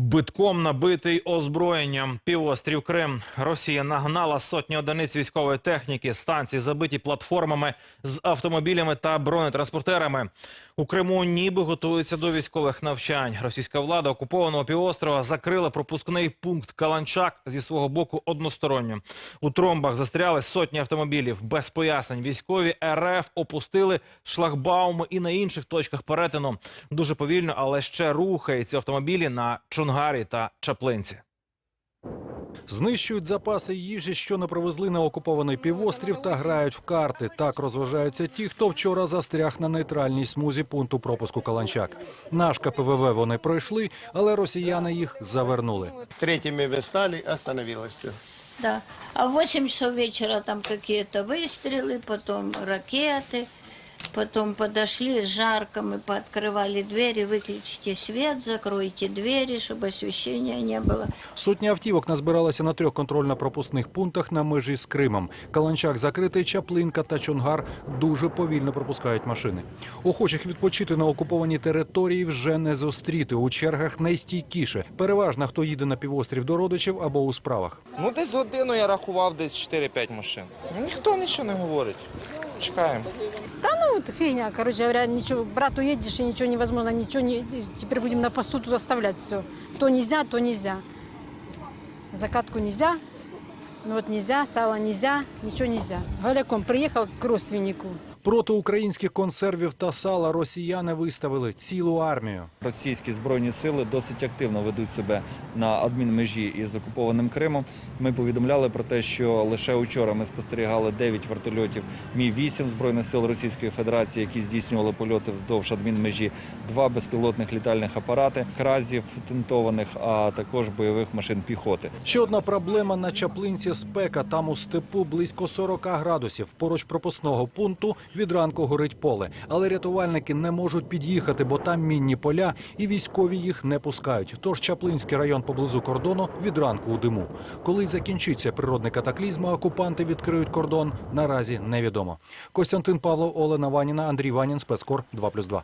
Битком набитий озброєнням півострів Крим. Росія нагнала сотні одиниць військової техніки, станції забиті платформами з автомобілями та бронетранспортерами. У Криму ніби готуються до військових навчань. Російська влада окупованого півострова закрила пропускний пункт Каланчак зі свого боку односторонньо. У тромбах застряли сотні автомобілів. Без пояснень військові РФ опустили шлагбауми і на інших точках перетину. Дуже повільно, але ще рухаються автомобілі на Чонгарі та Чаплинці. Знищують запаси їжі, що не привезли на окупований півострів, та грають в карти. Так розважаються ті, хто вчора застряг на нейтральній смузі пункту пропуску Каланчак. Наш КПВВ вони пройшли, але росіяни їх завернули. Третьими вы стали, остановилось все. Да. А в 8 часов вечера там какие-то выстрелы, потом ракеты, потом подошли с жарком и пооткрывали двери, выключите свет, закройте двери, чтобы освещения не было. Сотні автівок назбиралися на трьох контрольно-пропускних пунктах на межі з Кримом. Каланчак закритий, Чаплинка та Чонгар дуже повільно пропускають машини. Охочих відпочити на окупованій території вже не зустріти. У чергах найстійкіше. Переважно хто їде на півострів до родичів або у справах. Ну, десь годину я рахував десь 4-5 машин. Ніхто нічого не говорить. Чекаємо. Это фигня, короче говоря, ничего, брат, уедешь, и ничего невозможно, ничего не, теперь будем на посту тут оставлять все. То нельзя, то нельзя. Закатку нельзя, ну вот нельзя, сало нельзя, ничего нельзя. Голяком приехал к родственнику. Проти українських консервів та сала росіяни виставили цілу армію. Російські збройні сили досить активно ведуть себе на адмінмежі із окупованим Кримом. Ми повідомляли про те, що лише учора ми спостерігали 9 вертольотів Мі-8 збройних сил Російської Федерації, які здійснювали польоти вздовж адмінмежі, два безпілотних літальних апарати, кразів тентованих, а також бойових машин піхоти. Ще одна проблема на Чаплинці спека. Там у степу близько 40 градусів. Поруч пропускного пункту від ранку горить поле. Але рятувальники не можуть під'їхати, бо там мінні поля і військові їх не пускають. Тож Чаплинський район поблизу кордону від ранку у диму. Коли закінчиться природний катаклізм, окупанти відкриють кордон, наразі невідомо. Костянтин Павлов, Олена Ваніна, Андрій Ванін, спецкор 2+,2.